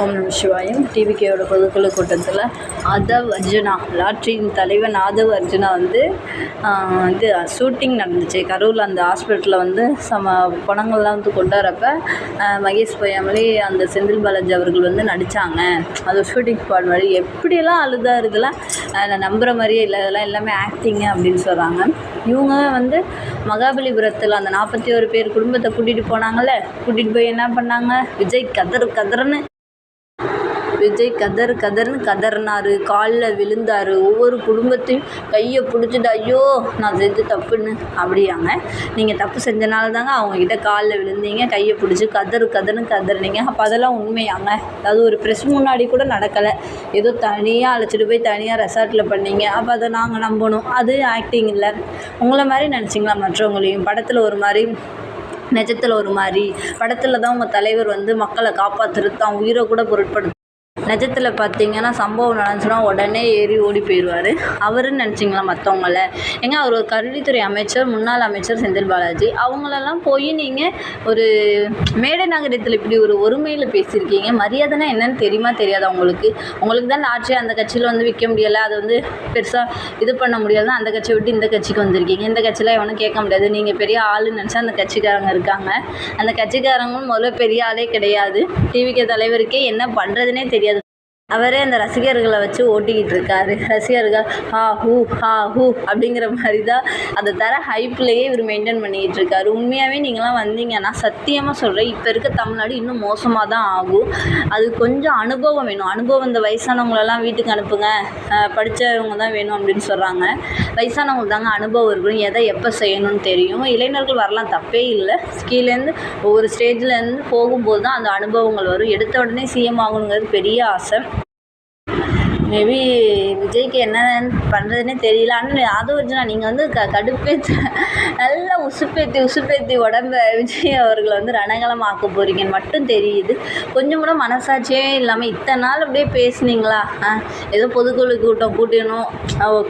ஓம் நம் சிவாயம். டிவிகேயோட பொதுக்குழு கூட்டத்தில் அதவ் அர்ஜுனா லாட்ரியின் தலைவன் ஆதவ் அர்ஜுனா வந்து இது ஷூட்டிங் நடந்துச்சு. கரூரில் அந்த ஹாஸ்பிட்டலில் வந்து சம பணங்கள்லாம் வந்து கொண்டாடுறப்ப மகேஷ் பொய்யாமலே அந்த செந்தில் பாலாஜி அவர்கள் வந்து நடித்தாங்க அது ஷூட்டிங் ஸ்பாட் மாதிரி எப்படியெல்லாம் அழுதாக இதெல்லாம் நான் நம்புகிற மாதிரியே இல்லை. இதெல்லாம் எல்லாமே ஆக்டிங்கு அப்படின்னு சொல்கிறாங்க இவங்க வந்து மகாபலிபுரத்தில் அந்த நாற்பத்தி ஒரு பேர் குடும்பத்தை கூட்டிகிட்டு போனாங்கல்ல கூட்டிகிட்டு போய் என்ன பண்ணாங்க? விஜய் கதறு கதறுன்னு விஜய் கதர் கதர்னு கதறினாரு காலில் விழுந்தார். ஒவ்வொரு குடும்பத்தையும் கையை பிடிச்சிட்டு ஐயோ நான் செஞ்ச தப்புன்னு அப்படியாங்க. நீங்கள் தப்பு செஞ்சனால தாங்க அவங்கக்கிட்ட காலில் விழுந்தீங்க கையை பிடிச்சி கதறு கதர்னு கதறினீங்க. அப்போ அதெல்லாம் உண்மையாங்க. அதாவது ஒரு ப்ரெஸ் முன்னாடி கூட நடக்கலை. ஏதோ தனியாக அழைச்சிட்டு போய் தனியாக ரெசார்ட்டில் பண்ணீங்க. அப்போ அதை நாங்கள் நம்பணும். அது ஆக்டிங் இல்லை. உங்களை மாதிரி நினச்சிங்களா மற்றவங்களையும்? படத்தில் ஒரு மாதிரி நிஜத்தில் ஒரு மாதிரி. படத்தில் தான் உங்கள் தலைவர் வந்து மக்களை காப்பாற்றுறது தான் உயிரை கூட பொருட்படுத்த நிஜத்தில் பார்த்தீங்கன்னா சம்பவம் நடந்துச்சுன்னா உடனே ஏறி ஓடி போயிடுவார் அவருன்னு நினச்சிங்களா மற்றவங்கள ஏங்க அவர் ஒரு கல்வித்துறை அமைச்சர் முன்னாள் அமைச்சர் செந்தில் பாலாஜி. அவங்களெல்லாம் போய் நீங்கள் ஒரு மேடை நகரத்தில் இப்படி ஒரு ஒருமையில் பேசியிருக்கீங்க. மரியாதைனா என்னன்னு தெரியுமா தெரியாது அவங்களுக்கு உங்களுக்கு தான் ஆட்சி அந்த கட்சியில் வந்து விற்க முடியலை. அதை வந்து பெருசாக இது பண்ண முடியாது. அந்த கட்சியை விட்டு இந்த கட்சிக்கு வந்திருக்கீங்க. இந்த கட்சியில் எவனும் கேட்க முடியாது. நீங்கள் பெரிய ஆளுன்னு நினச்சா அந்த கட்சிக்காரங்க இருக்காங்க. அந்த கட்சிக்காரங்களும் முதல்ல பெரிய ஆளே கிடையாது. டிவிக்கு தலைவருக்கே என்ன பண்ணுறதுனே தெரியாது. அவரே அந்த ரசிகர்களை வச்சு ஓட்டிக்கிட்டு இருக்காரு. ரசிகர்கள் ஹா ஹூ ஹா ஹூ அப்படிங்கிற மாதிரி தான் அதை தர ஹைப்லேயே இவர் மெயின்டைன் பண்ணிக்கிட்டு இருக்காரு. உண்மையாகவே நீங்களாம் வந்தீங்கன்னா சத்தியமாக சொல்கிறேன் இப்போ இருக்க தமிழ்நாடு இன்னும் மோசமாக தான் ஆகும். அது கொஞ்சம் அனுபவம் வேணும். அனுபவம் இந்த வயசானவங்களெல்லாம் வீட்டுக்கு அனுப்புங்க. படித்தவங்க தான் வேணும் அப்படின்னு சொல்கிறாங்க வயசானவங்களுக்கு தாங்க அனுபவம் இருக்கணும். எதை எப்போ செய்யணும்னு தெரியும். இளைஞர்கள் வரலாம் தப்பே இல்லை. கீழேருந்து ஒவ்வொரு ஸ்டேஜ்லேருந்து போகும்போது தான் அந்த அனுபவங்கள் வரும். எடுத்த உடனே சிஎம் ஆகணுங்கிறது பெரிய ஆசை. மேபி விஜய்க்கு என்ன பண்ணுறதுனே தெரியல. ஆனால் அது அர்ஜுனா நீங்கள் வந்து க கடுப்பேற்ற நல்லா உசுப்பேற்றி உசுப்பேற்றி உடம்ப விஜய் அவர்களை வந்து ரணகலமாக்க போகிறீங்கன்னு மட்டும் தெரியுது. கொஞ்சம் கூட மனசாட்சியே இல்லாமல் இத்தனை நாள் அப்படியே பேசுனீங்களா? ஏதோ பொதுக்குழு கூட்டம் கூட்டணும்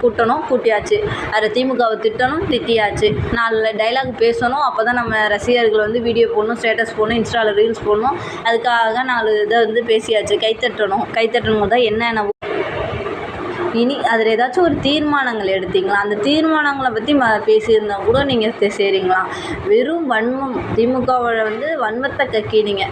கூட்டணும் கூட்டியாச்சு. அதை திமுகவை திட்டணும் திட்டியாச்சு. நாலு டைலாக் பேசணும் அப்போ தான் நம்ம ரசிகர்கள் வந்து வீடியோ போடணும் ஸ்டேட்டஸ் போடணும் இன்ஸ்டாவில் ரீல்ஸ் போடணும். அதுக்காக நாலு இதை வந்து பேசியாச்சு. கைத்தட்டணும் கைத்தட்டணும் தான் என்னென்ன இனி அதில் ஏதாச்சும் ஒரு தீர்மானங்கள் எடுத்தீங்களா? அந்த தீர்மானங்களை பற்றி ம பேசியிருந்தா கூட நீங்கள் சரிங்களா? வெறும் வன்மம் திமுகவோட வந்து வன்மத்தை கக்கினீங்க.